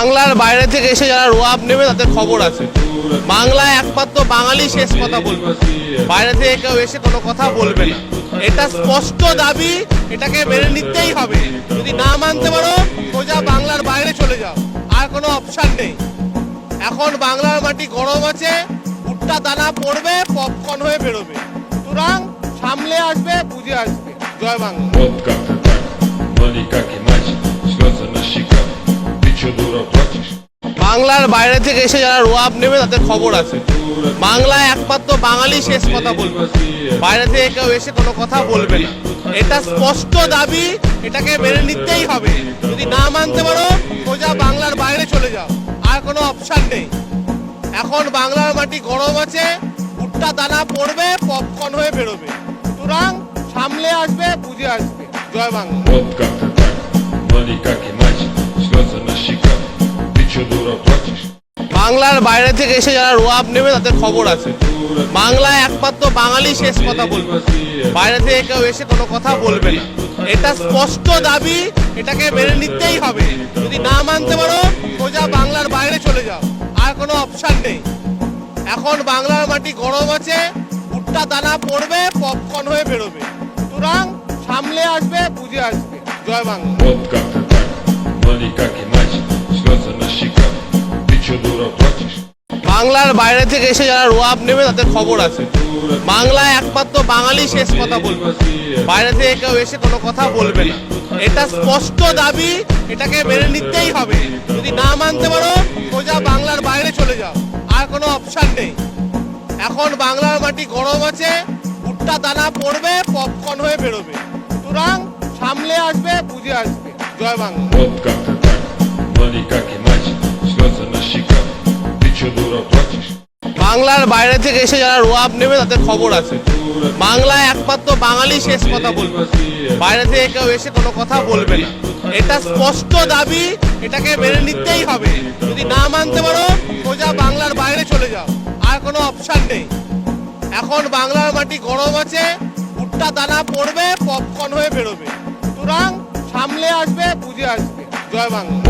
বাংলার বাইরে থেকে এসে যারা রোয়াব নেবে তাদের খবর আছে। বাংলায় একমাত্র বাঙালি শেষ কথা বলবে। বাইরে থেকে কেউ এসে কোনো কথা বলবে না। এটা স্পষ্ট দাবি, এটাকে মেনে নিতেই হবে। যদি না মানতে পারো, সোজা বাংলার বাইরে চলে যাও। আর কোনো অপশন নেই। এখন বাংলার মাটি গরম আছে, ভুট্টা দানা পড়বে পপকর্ন হয়ে বেরোবে। সুতরাং সামলে আসবে, বুঝে আসবে। জয় বাংলা। বাংলার বাইরে থেকে এসে যারা রোয়াব নেবে তাদের খবর আছে। বাংলায় একমাত্র বাঙালি শেষ কথা বলবে। বাইরে থেকে কেউ এসে কোনো কথা বলবে না। এটা স্পষ্ট দাবি এটাকে মেনে নিতেই হবে। যদি না মানতে পারো সোজা বাংলার বাইরে চলে যাও। আর কোনো অপশন নেই। এখন বাংলার মাটি গরম আছে ভুট্টা দানা পড়বে পপকর্ন হয়ে বেরোবে। সুতরাং সামলে আসবে বুঝে আসবে। জয় বাংলা। বাংলার বাইরে থেকে এসে যারা রোয়াব নেবে তাদের খবর আছে। বাংলায় একমাত্র বাঙালি শেষ কথা বলবে। বাইরে থেকে কেউ এসে কোনো কথা বলবে না। এটা স্পষ্ট দাবি এটাকে মেনে নিতেই হবে। যদি না মানতে পারো সোজা বাংলার বাইরে চলে যাও। আর কোনো অপশন নেই। এখন বাংলার মাটি গরম আছে ভুট্টা দানা পড়বে পপকর্ন হয়ে বেরোবে। সুতরাং সামলে আসবে বুঝে আসবে। জয় বাংলা। বাংলার বাইরে থেকে এসে যারা রোয়াব নেবে তাদের খবর আছে। বাংলায় একমাত্র বাঙালি শেষ কথা বলবে। বাইরে থেকে কেউ এসে কোনো কথা বলবে না। এটা স্পষ্ট দাবি, এটাকে মেনে নিতেই হবে। যদি না মানতে পারো, সোজা বাংলার বাইরে চলে যাও। আর কোনো অপশন নেই। এখন বাংলার মাটি গরম আছে, ভুট্টা দানা পড়বে পপকর্ন হয়ে বেরোবে। সুতরাং সামলে আসবে, বুঝে আসবে। জয় বাংলা। বাংলার বাইরে থেকে এসে যারা রোয়াব নেবে তাদের খবর আছে। বাংলায় একমাত্র বাঙালি শেষ কথা বলবে। বাইরে থেকে কেউ এসে কোনো কথা বলবে না। এটা স্পষ্ট দাবি, এটাকে মেনে নিতেই হবে। যদি না মানতে পারো, সোজা বাংলার বাইরে চলে যাও। আর কোনো অপশন নেই। এখন বাংলার মাটি গরম আছে, ভুট্টা দানা পড়বে পপকর্ন হয়ে বেরোবে। সুতরাং সামলে আসবে, বুঝে আসবে। জয় বাংলা।